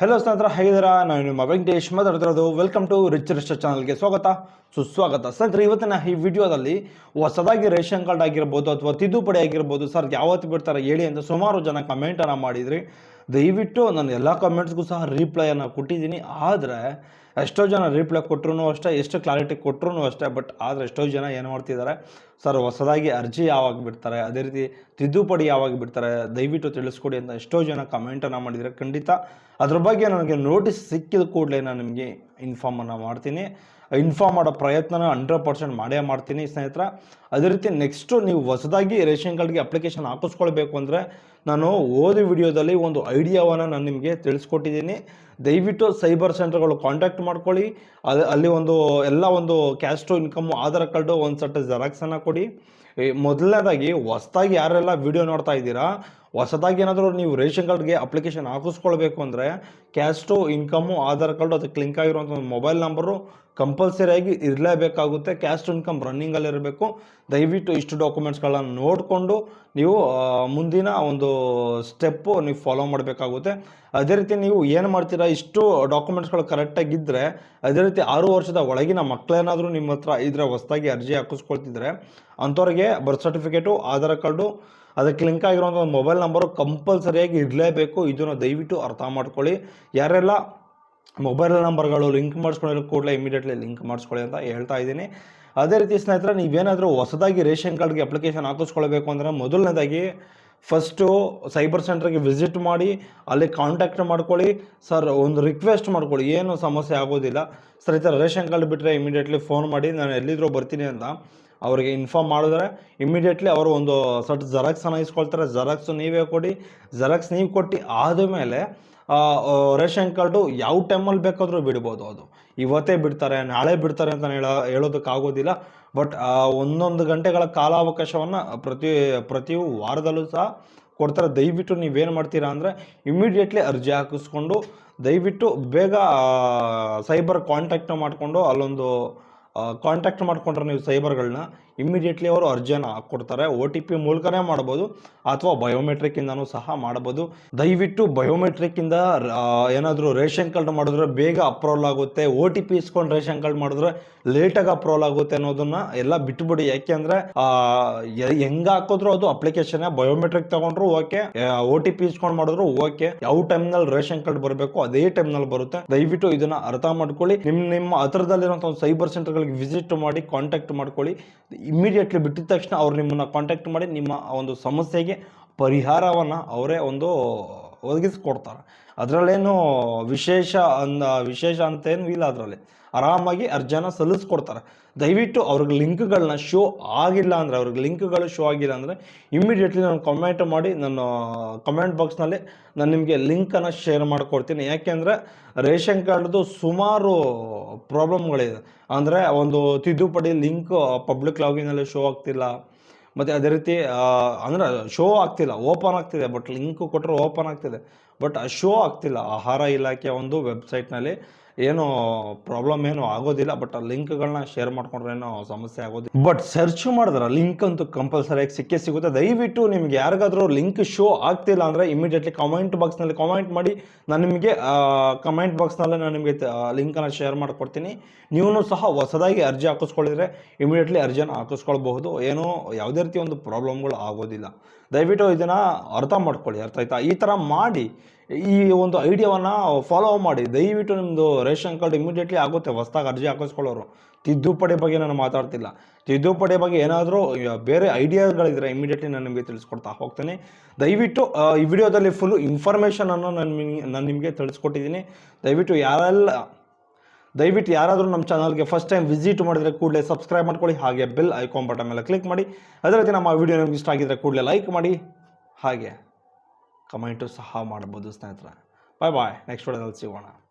Hello ಸ್ನೇಹಿತರ, ಹೇಗಿದ್ದೀರಾ? ನಾನು ನಿಮ್ಮ ವೆಂಕಟೇಶ್ ಮಾತಾಡ್ತಿರೋದು. ವೆಲ್ಕಮ್ ಟು ರಿಚ್ ರಿಚ್ ಚಾನಲ್ಗೆ ಸ್ವಾಗತ. ಸುಸ್ವಾಗತ. ಸ್ನೇಹಿತರೆ, ಇವತ್ತಿನ ಈ ವಿಡಿಯೋದಲ್ಲಿ ಹೊಸದಾಗಿ ರೇಷನ್ ಕಾರ್ಡ್ ಆಗಿರ್ಬೋದು ಅಥವಾ ತಿದ್ದುಪಡಿ ಆಗಿರ್ಬೋದು ಸರ್ ಯಾವತ್ತು ಬಿಡ್ತಾರೆ ಹೇಳಿ ಅಂತ ಸುಮಾರು ಜನ ಕಮೆಂಟನ್ನು ಮಾಡಿದ್ರಿ. ದಯವಿಟ್ಟು ನಾನು ಎಲ್ಲ ಕಮೆಂಟ್ಸ್ಗೂ ಸಹ ರಿಪ್ಲೈಯನ್ನು ಕೊಟ್ಟಿದ್ದೀನಿ. ಆದರೆ, ಎಷ್ಟೋ ಜನ ರಿಪ್ಲೈ ಕೊಟ್ಟರು ಅಷ್ಟೇ, ಎಷ್ಟು ಕ್ಲಾರಿಟಿ ಕೊಟ್ಟರು ಅಷ್ಟೇ ಬಟ್ ಆದರೆ ಎಷ್ಟೋ ಜನ ಏನು ಮಾಡ್ತಿದ್ದಾರೆ? ಸರ್, ಹೊಸದಾಗಿ ಅರ್ಜಿ ಯಾವಾಗ ಬಿಡ್ತಾರೆ? ಅದೇ ರೀತಿ ತಿದ್ದುಪಡಿ ಯಾವಾಗ ಬಿಡ್ತಾರೆ? ದಯವಿಟ್ಟು ತಿಳಿಸ್ಕೊಡಿ ಅಂತ ಎಷ್ಟೋ ಜನ ಕಮೆಂಟನ್ನು ಮಾಡಿದರೆ ಖಂಡಿತ. ಅದ್ರ ಬಗ್ಗೆ ನನಗೆ ನೋಟಿಸ್ ಸಿಕ್ಕಿದ ಕೂಡಲೇ ನಾನು ನಿಮಗೆ ಇನ್ಫಾರ್ಮನ್ನು ಮಾಡ್ತೀನಿ. ಇನ್ಫಾರ್ಮ್ ಮಾಡೋ ಪ್ರಯತ್ನ ಹಂಡ್ರೆಡ್ ಪರ್ಸೆಂಟ್ ಮಾಡೇ ಮಾಡ್ತೀನಿ ಸ್ನೇಹಿತರ. ಅದೇ ರೀತಿ ನೆಕ್ಸ್ಟು ನೀವು ಹೊಸದಾಗಿ ರೇಷನ್ ಕಾರ್ಡ್ಗೆ ಅಪ್ಲಿಕೇಶನ್ ಹಾಕಿಸ್ಕೊಳ್ಬೇಕು ಅಂದರೆ ನಾನು ಓದಿ ವಿಡಿಯೋದಲ್ಲಿ ಒಂದು ಐಡಿಯಾವನ್ನು ನಾನು ನಿಮಗೆ ತಿಳಿಸ್ಕೊಟ್ಟಿದ್ದೀನಿ. ದಯವಿಟ್ಟು ಸೈಬರ್ ಸೆಂಟರ್ಗಳು ಕಾಂಟ್ಯಾಕ್ಟ್ ಮಾಡ್ಕೊಳ್ಳಿ. ಅದು ಅಲ್ಲಿ ಒಂದು ಎಲ್ಲ ಒಂದು ಕ್ಯಾಸ್ಟು ಇನ್ಕಮ್ಮು ಆಧಾರ್ ಕಾರ್ಡು, ಒಂದು ಸಟ್ಟ ಜೆರಾಕ್ಸನ್ನು ಕೊಡಿ. ಮೊದಲನೇದಾಗಿ ಹೊಸದಾಗಿ ಯಾರೆಲ್ಲ ವಿಡಿಯೋ ನೋಡ್ತಾ ಇದ್ದೀರಾ, ಹೊಸದಾಗಿ ಏನಾದರೂ ನೀವು ರೇಷನ್ ಕಾರ್ಡ್ಗೆ ಅಪ್ಲಿಕೇಶನ್ ಹಾಕಿಸ್ಕೊಳ್ಬೇಕು ಅಂದರೆ ಕ್ಯಾಸ್ಟು ಇನ್ಕಮ್ಮು ಆಧಾರ್ ಕಾರ್ಡು, ಅದಕ್ಕೆ ಲಿಂಕ್ ಆಗಿರುವಂಥ ಒಂದು ಮೊಬೈಲ್ ನಂಬರು ಕಂಪಲ್ಸರಿಯಾಗಿ ಇರಲೇಬೇಕಾಗುತ್ತೆ ಕ್ಯಾಸ್ಟ್ ಇನ್ಕಮ್ ರನ್ನಿಂಗಲ್ಲಿ ಇರಬೇಕು. ದಯವಿಟ್ಟು ಇಷ್ಟು ಡಾಕ್ಯುಮೆಂಟ್ಸ್ಗಳನ್ನು ನೋಡಿಕೊಂಡು ನೀವು ಮುಂದಿನ ಒಂದು ಸ್ಟೆಪ್ಪು ನೀವು ಫಾಲೋ ಮಾಡಬೇಕಾಗುತ್ತೆ. ಅದೇ ರೀತಿ ನೀವು ಏನು ಮಾಡ್ತೀರಾ, ಇಷ್ಟು ಡಾಕ್ಯುಮೆಂಟ್ಸ್ಗಳು ಕರೆಕ್ಟಾಗಿದ್ದರೆ ಅದೇ ರೀತಿ ಆರು ವರ್ಷದ ಒಳಗಿನ ಮಕ್ಕಳೇನಾದರೂ ನಿಮ್ಮ ಹತ್ರ ಇದ್ರೆ ಹೊಸದಾಗಿ ಅರ್ಜಿ ಹಾಕಿಸ್ಕೊಳ್ತಿದ್ರೆ, ಅಂಥವ್ರಿಗೆ ಬರ್ತ್ ಸರ್ಟಿಫಿಕೇಟು ಆಧಾರ್ ಕಾರ್ಡು, ಅದಕ್ಕೆ ಲಿಂಕ್ ಆಗಿರೋಂಥ ಒಂದು ಮೊಬೈಲ್ ನಂಬರು ಕಂಪಲ್ಸರಿಯಾಗಿ ಇರಲೇಬೇಕು. ಇದನ್ನು ದಯವಿಟ್ಟು ಅರ್ಥ ಮಾಡ್ಕೊಳ್ಳಿ. ಯಾರೆಲ್ಲ ಮೊಬೈಲ್ ನಂಬರ್ಗಳು ಲಿಂಕ್ ಮಾಡಿಸ್ಕೊಳ್ಳೋ ಕೂಡಲೇ ಇಮಿಡಿಯೇಟ್ಲಿ ಲಿಂಕ್ ಮಾಡಿಸ್ಕೊಳ್ಳಿ ಅಂತ ಹೇಳ್ತಾ ಇದ್ದೀನಿ. ಅದೇ ರೀತಿ ಸ್ನೇಹಿತರೆ, ನೀವೇನಾದರೂ ಹೊಸದಾಗಿ ರೇಷನ್ ಕಾರ್ಡ್ಗೆ ಅಪ್ಲಿಕೇಶನ್ ಹಾಕಿಸ್ಕೊಳ್ಬೇಕು ಅಂದರೆ ಮೊದಲನೇದಾಗಿ ಫಸ್ಟು ಸೈಬರ್ ಸೆಂಟ್ರಿಗೆ ವಿಸಿಟ್ ಮಾಡಿ, ಅಲ್ಲಿ ಕಾಂಟ್ಯಾಕ್ಟ್ ಮಾಡ್ಕೊಳ್ಳಿ. ಸರ್, ಒಂದು ರಿಕ್ವೆಸ್ಟ್ ಮಾಡ್ಕೊಳ್ಳಿ. ಏನು ಸಮಸ್ಯೆ ಆಗೋದಿಲ್ಲ. ಸರ್ ಈ ಥರ ರೇಷನ್ ಕಾರ್ಡ್ ಬಿಟ್ಟರೆ ಇಮಿಡಿಯೇಟ್ಲಿ ಫೋನ್ ಮಾಡಿ, ನಾನು ಎಲ್ಲಿದ್ರೂ ಬರ್ತೀನಿ ಅಂತ. ಅವರಿಗೆ ಇನ್ಫಾರ್ಮ್ ಮಾಡಿದ್ರೆ ಇಮಿಡಿಯೇಟ್ಲಿ ಅವರು ಒಂದು ಸಟ್ ಜೆರಾಕ್ಸನ್ನು ಇಸ್ಕೊಳ್ತಾರೆ. ಜೆರಾಕ್ಸು ನೀವೇ ಕೊಡಿ. ಜೆರಾಕ್ಸ್ ನೀವು ಕೊಟ್ಟು ಆದಮೇಲೆ ರೇಷನ್ ಕಾರ್ಡು ಯಾವ ಟೈಮಲ್ಲಿ ಬೇಕಾದರೂ ಬಿಡ್ಬೋದು ಅದು. ಇವತ್ತೇ ಬಿಡ್ತಾರೆ, ನಾಳೆ ಬಿಡ್ತಾರೆ ಅಂತ ಹೇಳ ಹೇಳೋದಕ್ಕಾಗೋದಿಲ್ಲ ಬಟ್ ಒಂದೊಂದು ಗಂಟೆಗಳ ಕಾಲಾವಕಾಶವನ್ನು ಪ್ರತಿ ಪ್ರತಿ ವಾರದಲ್ಲೂ ಸಹ ಕೊಡ್ತಾರೆ. ದಯವಿಟ್ಟು ನೀವೇನು ಮಾಡ್ತೀರಾ ಅಂದರೆ ಇಮಿಡಿಯೇಟ್ಲಿ ಅರ್ಜಿ ಹಾಕಿಸ್ಕೊಂಡು ದಯವಿಟ್ಟು ಬೇಗ ಸೈಬರ್ ಕಾಂಟ್ಯಾಕ್ಟ್ ಮಾಡಿಕೊಂಡು ಅಲ್ಲೊಂದು ಕಾಂಟ್ಯಾಕ್ಟ್ ಮಾಡ್ಕೊಂಡ್ರೆ ನೀವು ಸೈಬರ್ಗಳನ್ನ ಇಮ್ಮಿಡಿಯೇಟ್ಲಿ ಅವರು ಅರ್ಜಿಯನ್ನು ಹಾಕ್ಕೊಡ್ತಾರೆ. ಒ ಟಿ ಪಿ ಮೂಲಕನೇ ಮಾಡ್ಬೋದು ಅಥವಾ ಬಯೋಮೆಟ್ರಿಕ್ಕಿಂದನೂ ಸಹ ಮಾಡ್ಬೋದು. ದಯವಿಟ್ಟು ಬಯೋಮೆಟ್ರಿಕ್ಕಿಂದ ಏನಾದರೂ ರೇಷನ್ ಕಾರ್ಡ್ ಮಾಡಿದ್ರೆ ಬೇಗ ಅಪ್ರೂವಲ್ ಆಗುತ್ತೆ. ಒ ಟಿ ಪಿ ಇಸ್ಕೊಂಡು ರೇಷನ್ ಕಾರ್ಡ್ ಮಾಡಿದ್ರೆ ಲೇಟಾಗಿ ಅಪ್ರೂವಲ್ ಆಗುತ್ತೆ ಅನ್ನೋದನ್ನ ಎಲ್ಲ ಬಿಟ್ಬಿಡಿ. ಯಾಕೆಂದ್ರೆ ಹೆಂಗ್ ಹಾಕಿದ್ರು ಅದು ಅಪ್ಲಿಕೇಶನ್ ಬಯೋಮೆಟ್ರಿಕ್ ತಗೊಂಡ್ರು ಓಕೆ. ಒ ಟಿ ಪಿ ಇಸ್ಕೊಂಡು ಮಾಡಿದ್ರು ಓಕೆ. ಯಾವ ಟೈಮ್ನಲ್ಲಿ ರೇಷನ್ ಕಾರ್ಡ್ ಬರಬೇಕು ಅದೇ ಟೈಮ್ನಲ್ಲಿ ಬರುತ್ತೆ. ದಯವಿಟ್ಟು ಇದನ್ನ ಅರ್ಥ ಮಾಡ್ಕೊಳ್ಳಿ. ನಿಮ್ಮ ನಿಮ್ಮ ಹತ್ರದಲ್ಲಿರುವಂಥ ಒಂದು ಸೈಬರ್ ಸೆಂಟರ್ಗಳಿಗೆ ವಿಸಿಟ್ ಮಾಡಿ ಕಾಂಟ್ಯಾಕ್ಟ್ ಮಾಡ್ಕೊಳ್ಳಿ. ಇಮಿಡಿಯೇಟ್ಲಿ ಬಿಟ್ಟಿದ ತಕ್ಷಣ ಅವ್ರು ನಿಮ್ಮನ್ನು ಕಾಂಟ್ಯಾಕ್ಟ್ ಮಾಡಿ ನಿಮ್ಮ ಒಂದು ಸಮಸ್ಯೆಗೆ ಪರಿಹಾರವನ್ನು ಅವರೇ ಒಂದು ಒದಗಿಸ್ಕೊಡ್ತಾರೆ. ಅದರಲ್ಲೇನು ವಿಶೇಷ ಅಂದ ವಿಶೇಷ ಅಂತೇನು ಇಲ್ಲ ಅದರಲ್ಲಿ. ಆರಾಮಾಗಿ ಅರ್ಜಿನ ಸಲ್ಲಿಸ್ಕೊಡ್ತಾರೆ. ದಯವಿಟ್ಟು ಅವ್ರಿಗೆ ಲಿಂಕ್ಗಳನ್ನ ಶೋ ಆಗಿಲ್ಲ ಅಂದರೆ, ಅವ್ರಿಗೆ ಲಿಂಕ್ಗಳು ಶೋ ಆಗಿಲ್ಲ ಅಂದರೆ ಇಮ್ಮಿಡಿಯೇಟ್ಲಿ ನಾನು ಕಮೆಂಟ್ ಮಾಡಿ ನಾನು ಕಮೆಂಟ್ ಬಾಕ್ಸ್ನಲ್ಲಿ ನಾನು ನಿಮಗೆ ಲಿಂಕನ್ನು ಶೇರ್ ಮಾಡಿಕೊಡ್ತೀನಿ. ಯಾಕೆಂದರೆ ರೇಷನ್ ಕಾರ್ಡ್ದು ಸುಮಾರು ಪ್ರಾಬ್ಲಮ್ಗಳಿದೆ ಅಂದರೆ ಒಂದು ತಿದ್ದುಪಡಿ ಲಿಂಕ್ ಪಬ್ಲಿಕ್ ಲಾಗಿನಲ್ಲಿ ಶೋ ಆಗ್ತಿಲ್ಲ. ಮತ್ತು ಅದೇ ರೀತಿ ಅಂದರೆ ಶೋ ಆಗ್ತಿಲ್ಲ ಓಪನ್ ಆಗ್ತಿದೆ ಬಟ್ ಲಿಂಕ್ ಕೊಟ್ಟರೆ ಓಪನ್ ಆಗ್ತಿದೆ. ಬಟ್ ಶೋ ಆಗ್ತಿಲ್ಲ, ಆಹಾರ ಇಲಾಖೆಯ ಒಂದು ವೆಬ್ಸೈಟ್ನಲ್ಲಿ ಏನು ಪ್ರಾಬ್ಲಮ್ ಏನು ಆಗೋದಿಲ್ಲ ಬಟ್ ಆ ಲಿಂಕ್ಗಳನ್ನ ಶೇರ್ ಮಾಡ್ಕೊಂಡ್ರೆ ಏನೋ ಸಮಸ್ಯೆ ಆಗೋದಿಲ್ಲ. ಬಟ್ ಸರ್ಚ್ ಮಾಡಿದ್ರೆ ಲಿಂಕ್ ಅಂತೂ ಕಂಪಲ್ಸರಿಯಾಗಿ ಸಿಕ್ಕೇ ಸಿಗುತ್ತೆ. ದಯವಿಟ್ಟು ನಿಮ್ಗೆ ಯಾರಿಗಾದ್ರೂ ಲಿಂಕ್ ಶೋ ಆಗ್ತಿಲ್ಲ ಅಂದರೆ ಇಮಿಡಿಯೇಟ್ಲಿ ಕಮೆಂಟ್ ಬಾಕ್ಸ್ನಲ್ಲಿ ಕಮೆಂಟ್ ಮಾಡಿ. ನಾನು ನಿಮಗೆ ಕಮೆಂಟ್ ಬಾಕ್ಸ್ನಲ್ಲೇ ನಾನು ನಿಮಗೆ ಲಿಂಕನ್ನು ಶೇರ್ ಮಾಡ್ಕೊಡ್ತೀನಿ. ನೀವು ಸಹ ಹೊಸದಾಗಿ ಅರ್ಜಿ ಹಾಕಿಸ್ಕೊಳ್ಳಿದ್ರೆ ಇಮಿಡಿಯೇಟ್ಲಿ ಅರ್ಜಿಯನ್ನು ಹಾಕಿಸ್ಕೊಳ್ಬಹುದು. ಏನೋ ಯಾವುದೇ ರೀತಿ ಒಂದು ಪ್ರಾಬ್ಲಮ್ಗಳು ಆಗೋದಿಲ್ಲ. ದಯವಿಟ್ಟು ಇದನ್ನು ಅರ್ಥ ಮಾಡ್ಕೊಳ್ಳಿ ಅರ್ಥ ಆಯ್ತಾ ಈ ಥರ ಮಾಡಿ ಈ ಒಂದು ಐಡಿಯಾವನ್ನು ಫಾಲೋ ಮಾಡಿ. ದಯವಿಟ್ಟು ನಿಮ್ಮದು ರೇಷನ್ ಕಾರ್ಡ್ ಇಮಿಡಿಯೇಟ್ಲಿ ಆಗುತ್ತೆ. ಹೊಸ್ದಾಗಿ ಅರ್ಜಿ ಹಾಕಿಸ್ಕೊಳ್ಳೋರು. ತಿದ್ದುಪಡಿ ಬಗ್ಗೆ ನಾನು ಮಾತಾಡ್ತಿಲ್ಲ. ತಿದ್ದುಪಡಿ ಬಗ್ಗೆ ಏನಾದರೂ ಬೇರೆ ಐಡಿಯಾಗಳಿದ್ರೆ ಇಮಿಡಿಯೇಟ್ಲಿ ನಾನು ನಿಮಗೆ ತಿಳಿಸ್ಕೊಡ್ತಾ ಹೋಗ್ತೇನೆ. ದಯವಿಟ್ಟು ಈ ವಿಡಿಯೋದಲ್ಲಿ ಫುಲ್ಲು ಇನ್ಫಾರ್ಮೇಷನನ್ನು ನಾನು ನಾನು ನಿಮಗೆ ತಿಳಿಸ್ಕೊಟ್ಟಿದ್ದೀನಿ. ದಯವಿಟ್ಟು ಯಾರೆಲ್ಲ, ದಯವಿಟ್ಟು ಯಾರಾದರೂ ನಮ್ಮ ಚಾನಲ್ಗೆ ಫಸ್ಟ್ ಟೈಮ್ ವಿಸಿಟ್ ಮಾಡಿದರೆ ಕೂಡಲೇ ಸಬ್ಸ್ಕ್ರೈಬ್ ಮಾಡ್ಕೊಳ್ಳಿ. ಹಾಗೆ ಬೆಲ್ ಐಕಾನ್ ಬಟನ್ ಮೇಲೆ ಕ್ಲಿಕ್ ಮಾಡಿ. ಅದೇ ರೀತಿ ನಮ್ಮ ವಿಡಿಯೋ ನಿಮ್ಗೆ ಇಷ್ಟ ಆಗಿದ್ದರೆ ಕೂಡಲೇ ಲೈಕ್ ಮಾಡಿ. ಹಾಗೆ. ಕಮೆಂಟು ಸಹ ಮಾಡ್ಬೋದು ಸ್ನೇಹಿತರೆ. ಬಾಯ್ ಬಾಯ್ ನೆಕ್ಸ್ಟ್ ವಿಡಿಯೋದಲ್ಲಿ ಸಿಗೋಣ.